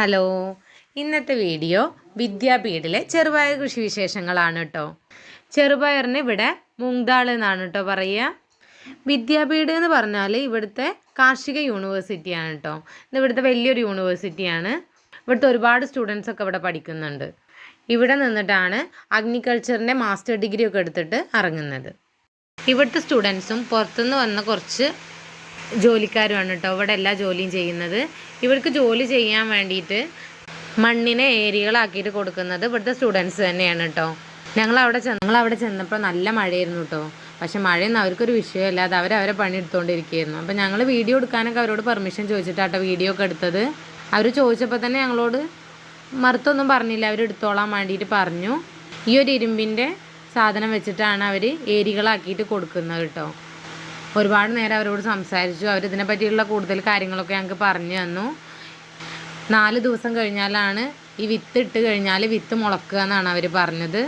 Hello. ഇന്നത്തെ video വിദ്യാപീഠിലെ ചെറുപയർ കൃഷി വിശേഷങ്ങളാണ് കേട്ടോ ചെറുപയറിന് ഇവിടെ മുങ്താൾ എന്നാണ് കേട്ടോ പറയുക. വിദ്യാപീഠ് എന്ന് പറഞ്ഞാൽ ഇവിടുത്തെ കാർഷിക യൂണിവേഴ്സിറ്റിയാണ് കേട്ടോ ഇത് ഇവിടുത്തെ വലിയൊരു യൂണിവേഴ്സിറ്റിയാണ്. ഇവിടുത്തെ ഒരുപാട് സ്റ്റുഡൻസ് ഒക്കെ ഇവിടെ പഠിക്കുന്നുണ്ട്. ഇവിടെ നിന്നിട്ടാണ് അഗ്നികൾച്ചറിന്റെ മാസ്റ്റർ ഡിഗ്രി ഒക്കെ എടുത്തിട്ട് ഇറങ്ങുന്നത്. ഇവിടുത്തെ സ്റ്റുഡൻസും പുറത്തുനിന്ന് വന്ന കുറച്ച് ജോലിക്കാരുമാണ് കേട്ടോ. ഇവിടെ എല്ലാ ജോലിയും ചെയ്യുന്നത്. ഇവർക്ക് ജോലി ചെയ്യാൻ വേണ്ടിയിട്ട് മണ്ണിനെ ഏരിയകളാക്കിയിട്ട് കൊടുക്കുന്നത് ഇവിടുത്തെ സ്റ്റുഡൻസ് തന്നെയാണ് കേട്ടോ. ഞങ്ങൾ അവിടെ ചെന്ന് ഞങ്ങൾ അവിടെ ചെന്നപ്പോൾ നല്ല മഴയായിരുന്നു കേട്ടോ. പക്ഷെ മഴയൊന്നും അവർക്കൊരു വിഷയമല്ല. അത് അവർ അവരെ പണി എടുത്തുകൊണ്ടിരിക്കുകയായിരുന്നു അപ്പോൾ ഞങ്ങൾ വീഡിയോ എടുക്കാനൊക്കെ അവരോട് പെർമിഷൻ ചോദിച്ചിട്ടാട്ടോ വീഡിയോ ഒക്കെ എടുത്തത്. അവർ ചോദിച്ചപ്പോൾ തന്നെ ഞങ്ങളോട് മറുത്തൊന്നും പറഞ്ഞില്ല. അവർ എടുത്തോളാൻ വേണ്ടിയിട്ട് പറഞ്ഞു. ഈ ഒരു ഇരുമ്പിന്റെ സാധനം വെച്ചിട്ടാണ് അവർ ഏരികളാക്കിയിട്ട് കൊടുക്കുന്നത് കേട്ടോ. ഒരുപാട് നേരം അവരോട് സംസാരിച്ചു. അവർ ഇതിനെ പറ്റിയുള്ള കൂടുതൽ കാര്യങ്ങളൊക്കെ ഞങ്ങൾക്ക് പറഞ്ഞു തന്നു. നാല് ദിവസം കഴിഞ്ഞാലാണ് ഈ വിത്ത് ഇട്ട് കഴിഞ്ഞാൽ വിത്ത് മുളക്കുക എന്നാണ് അവർ പറഞ്ഞത്.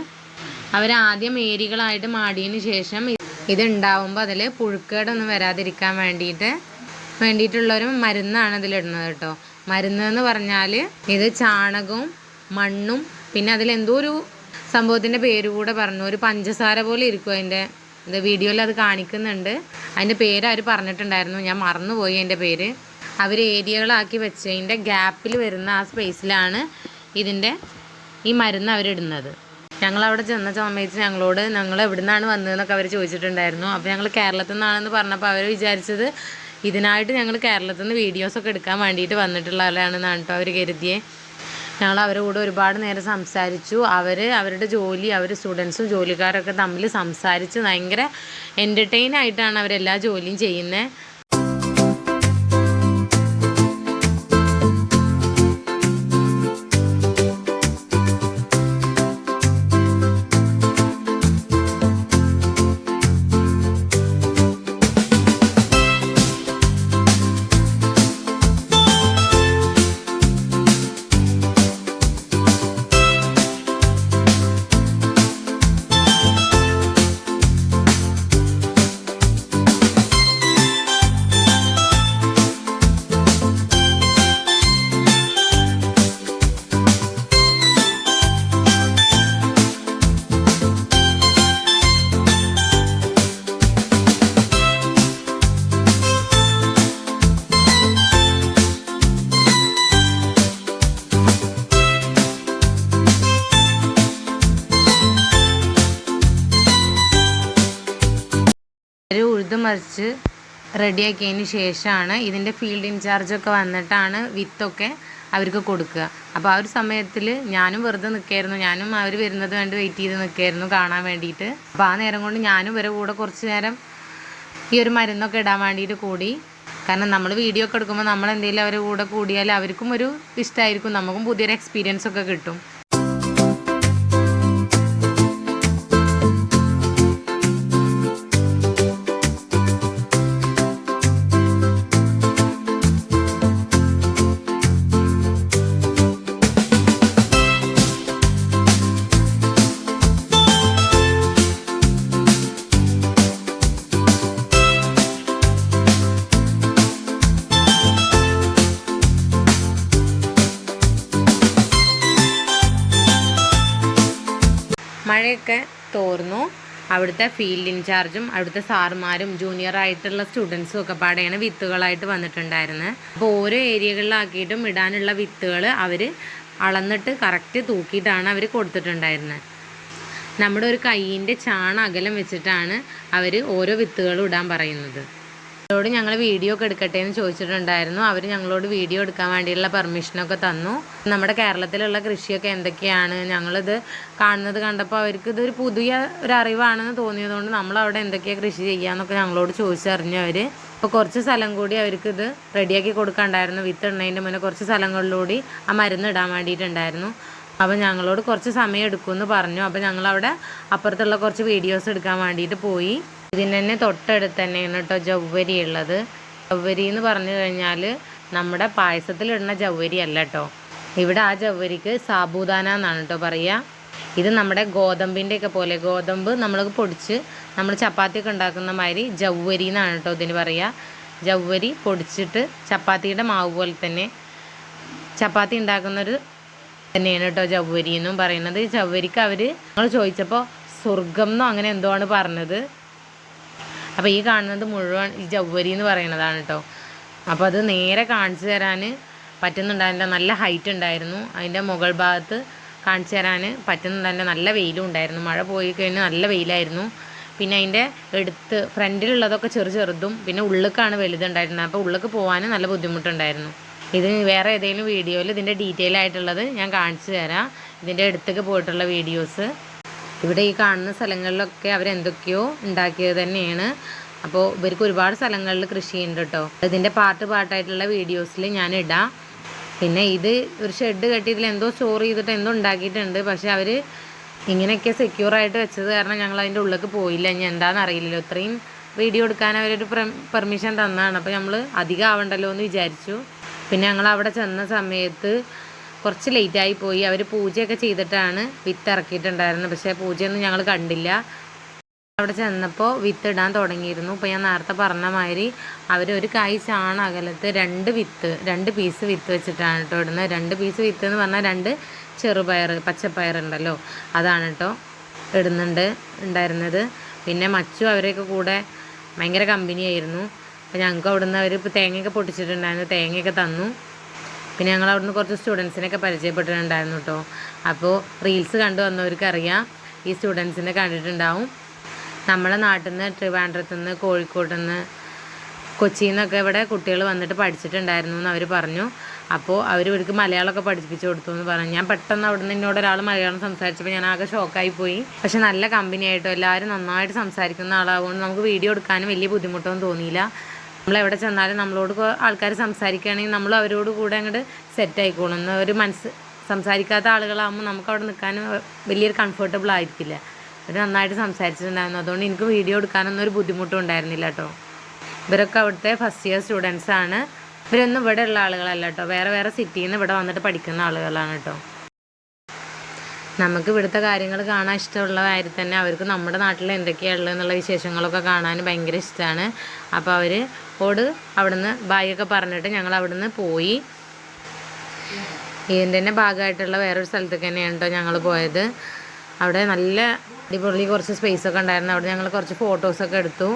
അവർ ആദ്യം ഏരികളായിട്ട് മാടിയതിന് ശേഷം ഇതുണ്ടാവുമ്പോൾ അതിൽ പുഴുക്കേടൊന്നും വരാതിരിക്കാൻ വേണ്ടിയിട്ട് വേണ്ടിയിട്ടുള്ളൊരു മരുന്നാണ് ഇതിലിടുന്നത് കേട്ടോ മരുന്ന് എന്ന് പറഞ്ഞാൽ ഇത് ചാണകവും മണ്ണും പിന്നെ അതിലെന്തോ ഒരു സംഭവത്തിന്റെ പേര് കൂടെ പറഞ്ഞു. ഒരു പഞ്ചസാര പോലെ ഇരിക്കും അതിന്റെ ഇത് വീഡിയോയിൽ അത് കാണിക്കുന്നുണ്ട്. അതിന്റെ പേര് അവർ പറഞ്ഞിട്ടുണ്ടായിരുന്നു. ഞാൻ മറന്നുപോയി എന്റെ പേര്. അവർ ഏരിയകളാക്കി വെച്ചതിന്റെ ഗ്യാപ്പിൽ വരുന്ന ആ സ്പേസിലാണ് ഇതിന്റെ ഈ മരുന്ന് അവരിടുന്നത്. ഞങ്ങളവിടെ ചെന്ന സമയത്ത് ഞങ്ങളോട് ഞങ്ങൾ എവിടെ നിന്നാണ് വന്നതെന്നൊക്കെ അവർ ചോദിച്ചിട്ടുണ്ടായിരുന്നു. അപ്പോൾ ഞങ്ങൾ കേരളത്തിൽ നിന്നാണെന്ന് പറഞ്ഞപ്പോൾ അവർ വിചാരിച്ചത് ഇതിനായിട്ട് ഞങ്ങൾ കേരളത്തിൽ നിന്ന് വീഡിയോസൊക്കെ എടുക്കാൻ വേണ്ടിയിട്ട് വന്നിട്ടുള്ളവരാണെന്നാണ് കേട്ടോ അവർ കരുതിയേ. ഞങ്ങൾ അവരുടെ കൂടെ ഒരുപാട് നേരം സംസാരിച്ചു. അവർ അവരുടെ ജോലി അവർ സ്റ്റുഡൻസും ജോലിക്കാരൊക്കെ തമ്മിൽ സംസാരിച്ച് ഭയങ്കര എന്റർടൈൻ ആയിട്ടാണ് അവരെല്ലാ ജോലിയും ചെയ്യുന്നത് മറിച്ച് റെഡിയാക്കിയതിന് ശേഷമാണ് ഇതിന്റെ ഫീൽഡ് ഇൻചാർജൊക്കെ വന്നിട്ടാണ് വിത്തൊക്കെ അവർക്ക് കൊടുക്കുക. അപ്പോൾ ആ ഒരു സമയത്തിൽ ഞാനും വെറുതെ നിൽക്കായിരുന്നു. ഞാനും അവർ വരുന്നത് വേണ്ടി വെയിറ്റ് ചെയ്ത് നിൽക്കായിരുന്നു കാണാൻ വേണ്ടിയിട്ട്. അപ്പോൾ ആ നേരം കൊണ്ട് ഞാനും ഇവരെ കൂടെ കുറച്ച് നേരം ഈ ഒരു മരുന്നൊക്കെ ഇടാൻ വേണ്ടിയിട്ട് കൂടി. കാരണം നമ്മൾ വീഡിയോ ഒക്കെ എടുക്കുമ്പോൾ നമ്മൾ എന്തെങ്കിലും അവരുടെ കൂടെ കൂടിയാൽ അവർക്കും ഒരു ഇഷ്ടമായിരിക്കും. നമുക്കും പുതിയൊരു എക്സ്പീരിയൻസ് ഒക്കെ കിട്ടും. മഴയൊക്കെ തോർന്നു. അവിടുത്തെ ഫീൽഡ് ഇൻചാർജും അവിടുത്തെ സാർമാരും ജൂനിയർ ആയിട്ടുള്ള സ്റ്റുഡൻസും ഒക്കെ പാടെയാണ് വിത്തുകളായിട്ട് വന്നിട്ടുണ്ടായിരുന്നത് അപ്പോൾ ഓരോ ഏരിയകളിലാക്കിയിട്ടും ഇടാനുള്ള വിത്തുകൾ അവർ അളന്നിട്ട് കറക്റ്റ് തൂക്കിയിട്ടാണ് അവർ കൊടുത്തിട്ടുണ്ടായിരുന്നത് നമ്മുടെ ഒരു കൈയിന്റെ ചാണ അകലം വെച്ചിട്ടാണ് അവർ ഓരോ വിത്തുകളും ഇടാൻ പറയുന്നത്. അവരോട് ഞങ്ങൾ വീഡിയോ ഒക്കെ എടുക്കട്ടെ എന്ന് ചോദിച്ചിട്ടുണ്ടായിരുന്നു. അവർ ഞങ്ങളോട് വീഡിയോ എടുക്കാൻ വേണ്ടിയുള്ള പെർമിഷനൊക്കെ തന്നു. നമ്മുടെ കേരളത്തിലുള്ള കൃഷിയൊക്കെ എന്തൊക്കെയാണ്? ഞങ്ങളിത് കാണുന്നത് കണ്ടപ്പോൾ അവർക്ക് ഇതൊരു പുതിയ ഒരു അറിവാണെന്ന് തോന്നിയതുകൊണ്ട് നമ്മൾ അവിടെ എന്തൊക്കെയാണ് കൃഷി ചെയ്യാന്നൊക്കെ ഞങ്ങളോട് ചോദിച്ചറിഞ്ഞു അവർ അപ്പോൾ കുറച്ച് സ്ഥലം കൂടി അവർക്ക് ഇത് റെഡിയാക്കി കൊടുക്കാണ്ടായിരുന്നു. വിത്ത് മുന്നേ കുറച്ച് സ്ഥലങ്ങളിലൂടെ ആ മരുന്ന് ഇടാൻ വേണ്ടിയിട്ടുണ്ടായിരുന്നു. അപ്പോൾ ഞങ്ങളോട് കുറച്ച് സമയം എടുക്കുമെന്ന് പറഞ്ഞു. അപ്പോൾ ഞങ്ങളവിടെ അപ്പുറത്തുള്ള കുറച്ച് വീഡിയോസ് എടുക്കാൻ വേണ്ടിയിട്ട് പോയി. ഇതിന് തന്നെ തൊട്ടടുത്ത് തന്നെയാണ് കേട്ടോ ജൗവരി ഉള്ളത്. ജൗവരി എന്ന് പറഞ്ഞു കഴിഞ്ഞാൽ നമ്മുടെ പായസത്തിലിടുന്ന ജൗവരി അല്ല കേട്ടോ ഇവിടെ ആ ജൗവരിക്ക് സാബൂദാന എന്നാണ് കേട്ടോ പറയുക ഇത് നമ്മുടെ ഗോതമ്പിന്റെ ഒക്കെ പോലെ ഗോതമ്പ് നമ്മൾ പൊടിച്ച് നമ്മൾ ചപ്പാത്തിയൊക്കെ ഉണ്ടാക്കുന്ന മാതിരി ജൗവരി എന്നാണ് കേട്ടോ ഇതിന് പറയുക ജൗവരി പൊടിച്ചിട്ട് ചപ്പാത്തിയുടെ മാവ് പോലെ തന്നെ ചപ്പാത്തി ഉണ്ടാക്കുന്നൊരു തന്നെയാണ് കേട്ടോ ജൗവരി എന്നും പറയുന്നത്. ജൗവരിക്ക് അവർ നമ്മൾ ചോദിച്ചപ്പോൾ സ്വർഗം എന്നോ അങ്ങനെ എന്തോ ആണ് പറഞ്ഞത്. അപ്പോൾ ഈ കാണുന്നത് മുഴുവൻ ഈ ജൗവരി എന്ന് പറയുന്നതാണ് കേട്ടോ അപ്പോൾ അത് നേരെ കാണിച്ചു തരാൻ പറ്റുന്നുണ്ടായിരുന്നില്ല. നല്ല ഹൈറ്റ് ഉണ്ടായിരുന്നു. അതിന്റെ മുകൾ ഭാഗത്ത് കാണിച്ചു തരാൻ പറ്റുന്നുണ്ടായിരുന്നില്ല. നല്ല വെയിലും ഉണ്ടായിരുന്നു. മഴ പോയി കഴിഞ്ഞാൽ നല്ല വെയിലായിരുന്നു. പിന്നെ അതിന്റെ എടുത്ത് ഫ്രണ്ടിലുള്ളതൊക്കെ ചെറു ചെറുതും പിന്നെ ഉള്ളിലേക്കാണ് വലുതുണ്ടായിരുന്നത്. അപ്പോൾ ഉള്ളിലേക്ക് പോകാൻ നല്ല ബുദ്ധിമുട്ടുണ്ടായിരുന്നു. ഇത് വേറെ ഏതെങ്കിലും വീഡിയോയിൽ ഇതിന്റെ ഡീറ്റെയിൽ ആയിട്ടുള്ളത് ഞാൻ കാണിച്ചു തരാം. ഇതിന്റെ അടുത്തേക്ക് പോയിട്ടുള്ള വീഡിയോസ് ഇവിടെ ഈ കാണുന്ന സ്ഥലങ്ങളിലൊക്കെ അവരെന്തൊക്കെയോ ഉണ്ടാക്കിയത് തന്നെയാണ്. അപ്പോൾ ഇവർക്ക് ഒരുപാട് സ്ഥലങ്ങളിൽ കൃഷി ചെയ്യുന്നുണ്ട് കേട്ടോ. ഇതിന്റെ പാർട്ട് പാർട്ടായിട്ടുള്ള വീഡിയോസിൽ ഞാൻ ഇടാം പിന്നെ ഇത് ഒരു ഷെഡ് കെട്ടി ഇതിൽ എന്തോ സ്റ്റോർ ചെയ്തിട്ട് എന്തോ ഉണ്ടാക്കിയിട്ടുണ്ട്. പക്ഷെ അവർ ഇങ്ങനെയൊക്കെ സെക്യൂർ ആയിട്ട് വെച്ചത് കാരണം ഞങ്ങൾ അതിന്റെ ഉള്ളിലേക്ക് പോയില്ല. ഇനി എന്താണെന്ന് അറിയില്ലല്ലോ. ഇത്രയും വീഡിയോ എടുക്കാൻ അവരൊരു പെർമിഷൻ തന്നതാണ് അപ്പോൾ നമ്മൾ അധികം ആവണ്ടല്ലോ എന്ന് വിചാരിച്ചു. പിന്നെ ഞങ്ങൾ അവിടെ ചെന്ന സമയത്ത് കുറച്ച് ലേറ്റായി പോയി. അവർ പൂജയൊക്കെ ചെയ്തിട്ടാണ് വിത്ത് ഇറക്കിയിട്ടുണ്ടായിരുന്നത്. പക്ഷേ പൂജയൊന്നും ഞങ്ങൾ കണ്ടില്ല. അവിടെ ചെന്നപ്പോൾ വിത്ത് ഇടാൻ തുടങ്ങിയിരുന്നു. ഇപ്പോൾ ഞാൻ നേരത്തെ പറഞ്ഞ മാതിരി ഒരു കായ് ചാണ അകലത്ത് രണ്ട് വിത്ത് രണ്ട് പീസ് വിത്ത് വെച്ചിട്ടാണ് കേട്ടോ ഇടുന്നത്. രണ്ട് പീസ് വിത്ത് എന്ന് പറഞ്ഞാൽ രണ്ട് ചെറുപയർ പച്ചപ്പയർ ഉണ്ടല്ലോ. അതാണ് കേട്ടോ ഇടുന്നുണ്ട് ഉണ്ടായിരുന്നത്. പിന്നെ മച്ചു അവരെയൊക്കെ കൂടെ ഭയങ്കര കമ്പനിയായിരുന്നു അപ്പോൾ ഞങ്ങൾക്ക് അവിടുന്ന് അവർ തേങ്ങയൊക്കെ പൊട്ടിച്ചിട്ടുണ്ടായിരുന്നു. തേങ്ങയൊക്കെ തന്നു. പിന്നെ ഞങ്ങൾ അവിടുന്ന് കുറച്ച് സ്റ്റുഡൻസിനൊക്കെ പരിചയപ്പെട്ടിട്ടുണ്ടായിരുന്നു കേട്ടോ. അപ്പോൾ റീൽസ് കണ്ടു വന്നവർക്കറിയാം ഈ സ്റ്റുഡൻസിനെ കണ്ടിട്ടുണ്ടാവും. നമ്മളെ നാട്ടിൽ നിന്ന് ട്രിവാൻഡ്രത്തു നിന്ന് കോഴിക്കോട്ട് നിന്ന് കൊച്ചിയിൽ നിന്നൊക്കെ ഇവിടെ കുട്ടികൾ വന്നിട്ട് പഠിച്ചിട്ടുണ്ടായിരുന്നു എന്ന് അവർ പറഞ്ഞു. അപ്പോൾ അവർ ഇവർക്ക് മലയാളമൊക്കെ പഠിപ്പിച്ചു കൊടുത്തു എന്ന് പറഞ്ഞു. ഞാൻ പെട്ടെന്ന് അവിടെ നിന്ന് എന്നോട് ഒരാൾ മലയാളം സംസാരിച്ചപ്പോൾ ഞാൻ ആകെ ഷോക്കായി പോയി. പക്ഷെ നല്ല കമ്പനി ആയിട്ടോ എല്ലാവരും നന്നായിട്ട് സംസാരിക്കുന്ന ആളാവുകൊണ്ട് നമുക്ക് വീഡിയോ എടുക്കാനും വലിയ ബുദ്ധിമുട്ടൊന്നും തോന്നിയില്ല. നമ്മൾ എവിടെ ചെന്നാലും നമ്മളോട് ആൾക്കാർ സംസാരിക്കുകയാണെങ്കിൽ നമ്മൾ അവരോട് കൂടെ അങ്ങോട്ട് സെറ്റ് ആയിക്കോളും. ഒരു മനസ്സ് സംസാരിക്കാത്ത ആളുകളാകുമ്പോൾ നമുക്ക് അവിടെ നിൽക്കാനും വലിയൊരു കംഫർട്ടബിൾ ആയിരിക്കില്ല. അവർ നന്നായിട്ട് സംസാരിച്ചിട്ടുണ്ടായിരുന്നു. അതുകൊണ്ട് എനിക്ക് വീഡിയോ എടുക്കാനൊന്നും ഒരു ബുദ്ധിമുട്ടും ഉണ്ടായിരുന്നില്ല കേട്ടോ ഇവരൊക്കെ അവിടുത്തെ ഫസ്റ്റ് ഇയർ സ്റ്റുഡൻസാണ് ഇവരൊന്നും ഇവിടെ ഉള്ള ആളുകളല്ല കേട്ടോ വേറെ വേറെ സിറ്റിയിൽ നിന്ന് ഇവിടെ വന്നിട്ട് പഠിക്കുന്ന ആളുകളാണ് കേട്ടോ നമുക്ക് ഇവിടുത്തെ കാര്യങ്ങൾ കാണാൻ ഇഷ്ടമുള്ള കാര്യം തന്നെ അവർക്ക് നമ്മുടെ നാട്ടിൽ എന്തൊക്കെയാണ് ഉള്ളത് എന്നുള്ള വിശേഷങ്ങളൊക്കെ കാണാൻ ഭയങ്കര ഇഷ്ടമാണ് അപ്പോൾ അവർ ഓട് അവിടുന്ന് ബായൊക്കെ പറഞ്ഞിട്ട് ഞങ്ങൾ അവിടുന്ന് പോയി. ഇതിന്റെ തന്നെ ഭാഗമായിട്ടുള്ള വേറൊരു സ്ഥലത്തേക്ക് തന്നെയാണ് കേട്ടോ ഞങ്ങൾ പോയത്. അവിടെ നല്ല അടിപൊളി കുറച്ച് സ്പേസ് ഒക്കെ ഉണ്ടായിരുന്നു. അവിടെ ഞങ്ങൾ കുറച്ച് ഫോട്ടോസൊക്കെ എടുത്തു.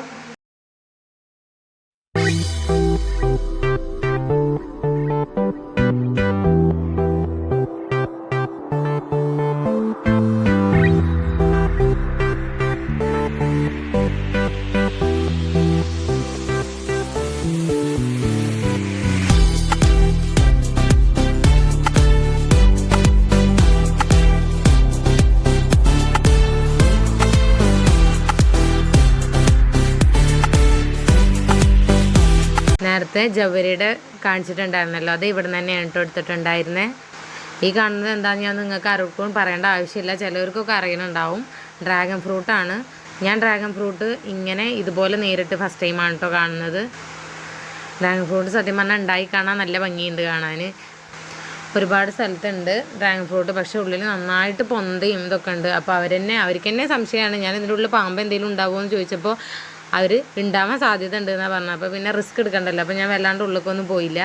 നേരത്തെ ജവരിയുടെ കാണിച്ചിട്ടുണ്ടായിരുന്നല്ലോ. അത് ഇവിടെ നിന്ന് തന്നെയാണ് കേട്ടോ എടുത്തിട്ടുണ്ടായിരുന്നത് ഈ കാണുന്നത് എന്താണെന്ന് ഞാൻ നിങ്ങൾക്ക് ആർക്കും പറയേണ്ട ആവശ്യമില്ല. ചിലവർക്കൊക്കെ അറിയുന്നുണ്ടാവും ഡ്രാഗൺ ഫ്രൂട്ടാണ് ഞാൻ ഡ്രാഗൺ ഫ്രൂട്ട് ഇങ്ങനെ ഇതുപോലെ നേരിട്ട് ഫസ്റ്റ് ടൈമാണ് കേട്ടോ കാണുന്നത്. ഡ്രാഗൺ ഫ്രൂട്ട് സത്യം പറഞ്ഞാൽ ഉണ്ടായി കാണാൻ നല്ല ഭംഗിയുണ്ട് കാണാൻ ഒരുപാട് സ്ഥലത്തുണ്ട് ഡ്രാഗൺ ഫ്രൂട്ട് പക്ഷേ ഉള്ളിൽ നന്നായിട്ട് പൊന്തയും ഇതൊക്കെ ഉണ്ട്. അപ്പോൾ അവർ തന്നെ അവർക്ക് തന്നെ സംശയമാണ്. ഞാൻ ഇതിന്റെ ഉള്ളിൽ പാമ്പ് എന്തെങ്കിലും ഉണ്ടാവുമോ എന്ന് ചോദിച്ചപ്പോൾ അവർ ഉണ്ടാവാൻ സാധ്യത ഉണ്ട് എന്നാണ് പറഞ്ഞത്. അപ്പോൾ പിന്നെ റിസ്ക് എടുക്കണ്ടല്ലോ. അപ്പോൾ ഞാൻ വല്ലാണ്ട് ഉള്ളിലേക്കൊന്നും പോയില്ല.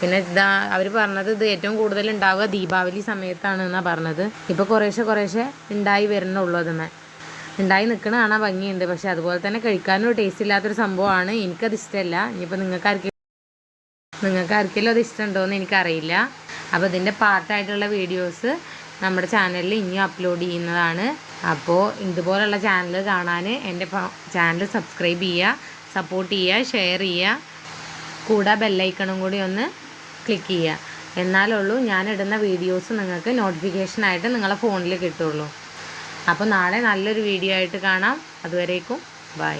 പിന്നെ ഇതാ അവർ പറഞ്ഞത് ഇത് ഏറ്റവും കൂടുതൽ ഉണ്ടാവുക ദീപാവലി സമയത്താണ് എന്നാണ് പറഞ്ഞത്. ഇപ്പോൾ കുറേശ്ശെ കുറേശ്ശെ ഉണ്ടായി വരുന്നുള്ളൂ അതെന്നെ ഉണ്ടായി നിൽക്കണ കാണാൻ ഭംഗിയുണ്ട്. പക്ഷെ അതുപോലെ തന്നെ കഴിക്കാനും ടേസ്റ്റ് ഇല്ലാത്തൊരു സംഭവമാണ്. എനിക്കത് ഇഷ്ടമല്ല ഇനിയിപ്പോൾ നിങ്ങൾക്ക് ആർക്കെങ്കിലും നിങ്ങൾക്ക് ആർക്കെങ്കിലും അത് ഇഷ്ടമുണ്ടോയെന്ന് എനിക്കറിയില്ല. അപ്പോൾ ഇതിന്റെ പാർട്ടായിട്ടുള്ള വീഡിയോസ് നമ്മുടെ ചാനലിൽ ഇനിയും അപ്ലോഡ് ചെയ്യുന്നതാണ്. അപ്പോൾ ഇതുപോലുള്ള ചാനൽ കാണാൻ എന്റെ ചാനൽ സബ്സ്ക്രൈബ് ചെയ്യുക സപ്പോർട്ട് ചെയ്യുക ഷെയർ ചെയ്യുക. കൂടെ ബെല്ലൈക്കണും കൂടി ഒന്ന് ക്ലിക്ക് ചെയ്യുക. എന്നാലുള്ളൂ ഞാനിടുന്ന വീഡിയോസ് നിങ്ങൾക്ക് നോട്ടിഫിക്കേഷനായിട്ട് നിങ്ങളെ ഫോണിൽ കിട്ടുള്ളൂ. അപ്പോൾ നാളെ നല്ലൊരു വീഡിയോ ആയിട്ട് കാണാം. അതുവരേക്കും ബൈ